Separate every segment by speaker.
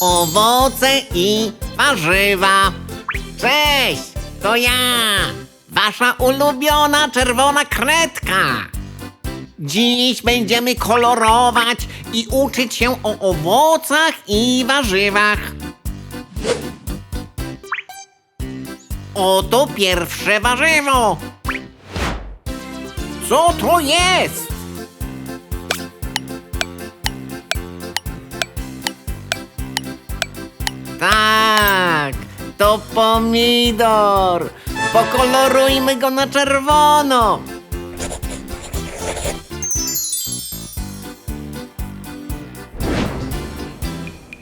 Speaker 1: Owoce i warzywa. Cześć, to ja, wasza ulubiona czerwona kredka. Dziś będziemy kolorować i uczyć się o owocach i warzywach. Oto pierwsze warzywo. Co to jest? Tak, to pomidor. Pokolorujmy go na czerwono.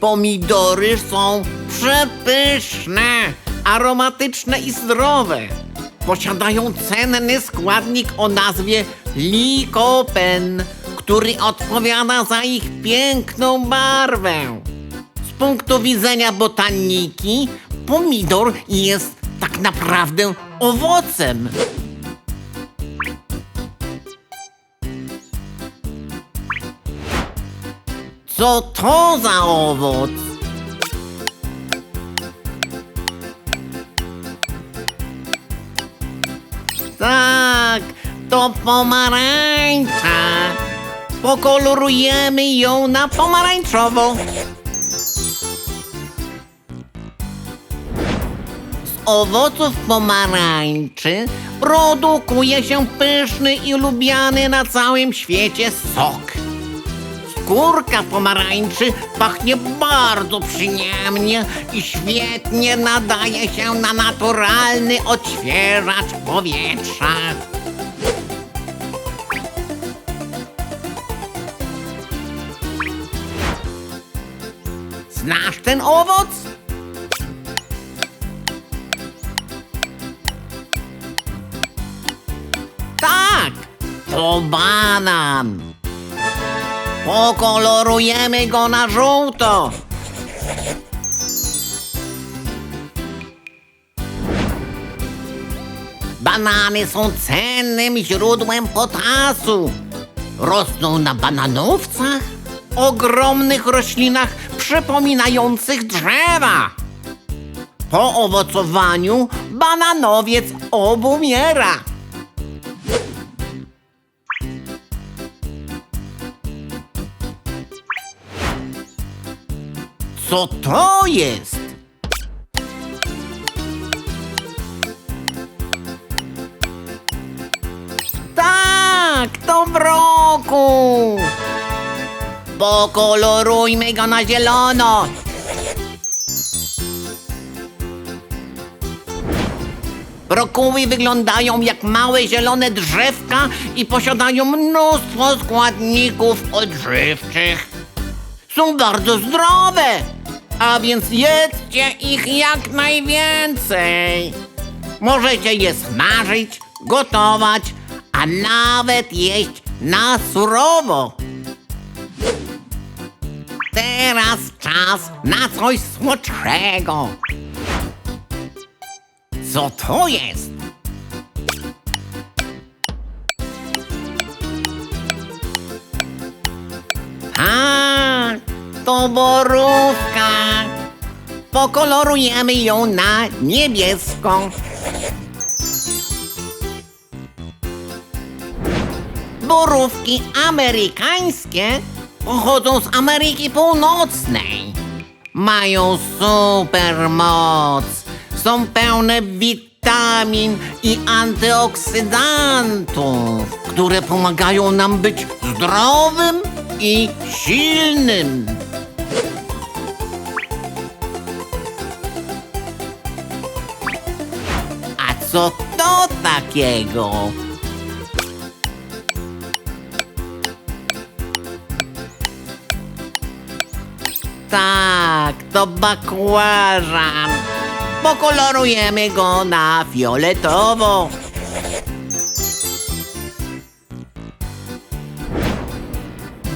Speaker 1: Pomidory są przepyszne, aromatyczne i zdrowe. Posiadają cenny składnik o nazwie likopen, który odpowiada za ich piękną barwę. Punktu widzenia botaniki, pomidor jest tak naprawdę owocem. Co to za owoc? Tak, to pomarańcza. Pokolorujemy ją na pomarańczowo. Owoców pomarańczy produkuje się pyszny i lubiany na całym świecie sok. Skórka pomarańczy pachnie bardzo przyjemnie i świetnie nadaje się na naturalny odświeżacz powietrza. Znasz ten owoc? To banan. Pokolorujemy go na żółto. Banany są cennym źródłem potasu. Rosną na bananowcach, ogromnych roślinach przypominających drzewa. Po owocowaniu bananowiec obumiera. Co to jest? Tak, to mroku. Pokolorujmy go na zielono. Brokuły wyglądają jak małe zielone drzewka i posiadają mnóstwo składników odżywczych są bardzo zdrowe, a więc jedzcie ich jak najwięcej. Możecie je smażyć, gotować, a nawet jeść na surowo. Teraz czas na coś słodszego. Co to jest? Tak, to borówka. Pokolorujemy ją na niebieską. Borówki amerykańskie pochodzą z Ameryki Północnej. Mają super moc. Są pełne witamin i antyoksydantów, które pomagają nam być zdrowym i silnym. A co to takiego? Tak, to bakłażan. Pokolorujemy go na fioletowo.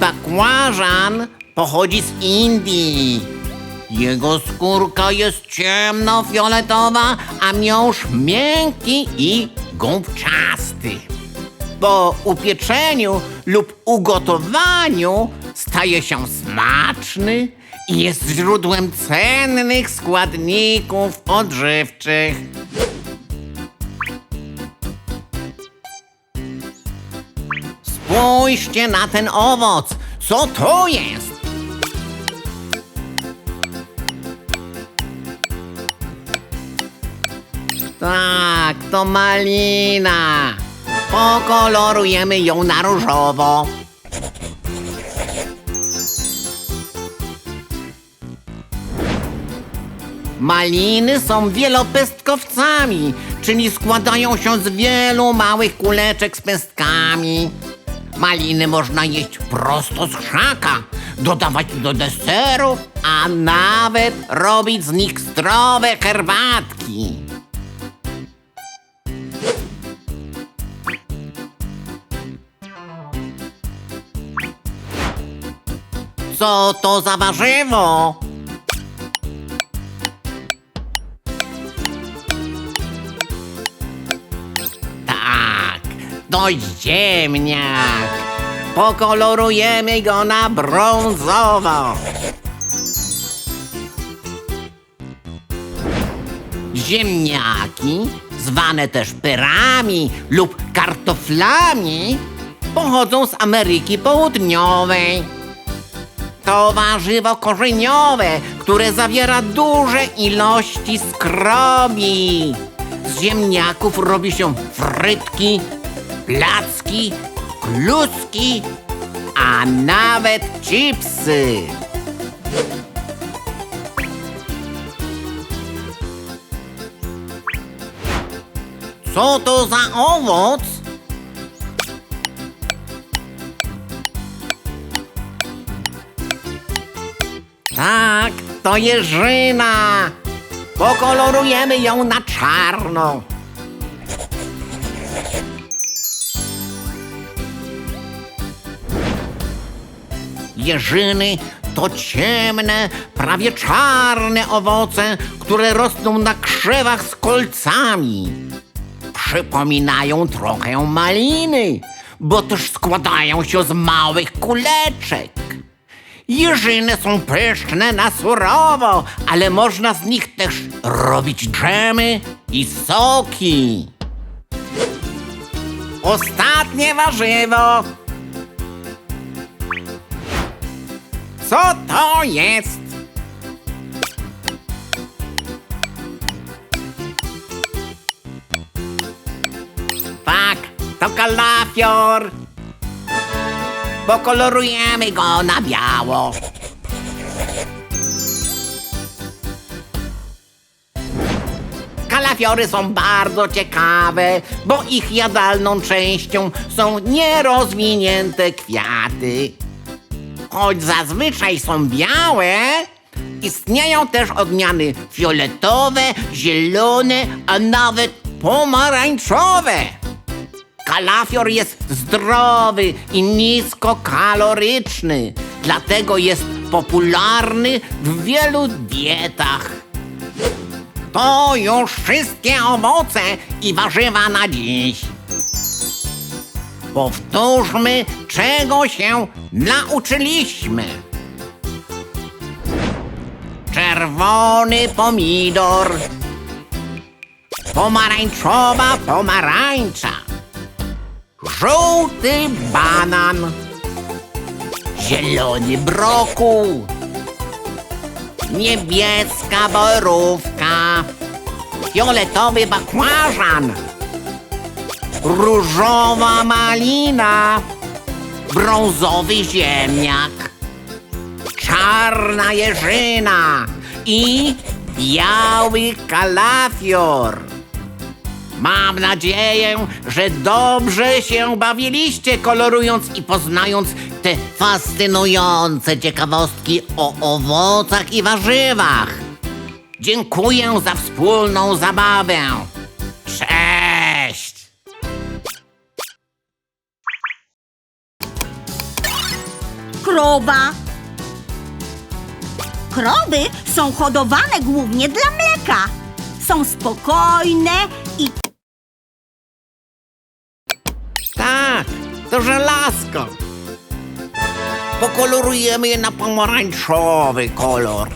Speaker 1: Bakłażan pochodzi z Indii. Jego skórka jest ciemnofioletowa, a miąższ miękki i gąbczasty. po upieczeniu lub ugotowaniu staje się smaczny i jest źródłem cennych składników odżywczych. Spójrzcie na ten owoc. Co to jest? Tak, to malina. Pokolorujemy ją na różowo. Maliny są wielopestkowcami, czyli składają się z wielu małych kuleczek z pestkami. Maliny można jeść prosto z krzaka, dodawać do deserów, a nawet robić z nich zdrowe herbatki. Co to za warzywo? Ziemniak. Pokolorujemy go na brązowo. Ziemniaki, zwane też pyrami lub kartoflami, pochodzą z Ameryki Południowej. To warzywo korzeniowe, które zawiera duże ilości skrobi. Z ziemniaków robi się frytki, placki, kluski, a nawet chipsy. Co to za owoc? Tak, to jeżyna. Pokolorujemy ją na czarno. Jeżyny to ciemne, prawie czarne owoce, które rosną na krzewach z kolcami. Przypominają trochę maliny, bo też składają się z małych kuleczek. Jeżyny są pyszne na surowo, ale można z nich też robić dżemy i soki. Ostatnie warzywo. Co to jest? Tak, to kalafior. Pokolorujemy go na biało. Kalafiory są bardzo ciekawe, bo ich jadalną częścią są nierozwinięte kwiaty. Choć zazwyczaj są białe, istnieją też odmiany fioletowe, zielone, a nawet pomarańczowe. Kalafior jest zdrowy i niskokaloryczny, dlatego jest popularny w wielu dietach. To już wszystkie owoce i warzywa na dziś. Powtórzmy, czego się nauczyliśmy. Czerwony pomidor. Pomarańczowa pomarańcza. Żółty banan. Zielony brokuł. Niebieska borówka. Fioletowy bakłażan. Różowa malina. Brązowy ziemniak. Czarna jeżyna. I biały kalafior. Mam nadzieję, że dobrze się bawiliście, kolorując i poznając te fascynujące ciekawostki o owocach i warzywach. Dziękuję za wspólną zabawę. Cześć!
Speaker 2: Krowa. Krowy są hodowane głównie dla mleka. Są spokojne i
Speaker 1: Tak, to żelazko. Pokolorujemy je na pomarańczowy kolor.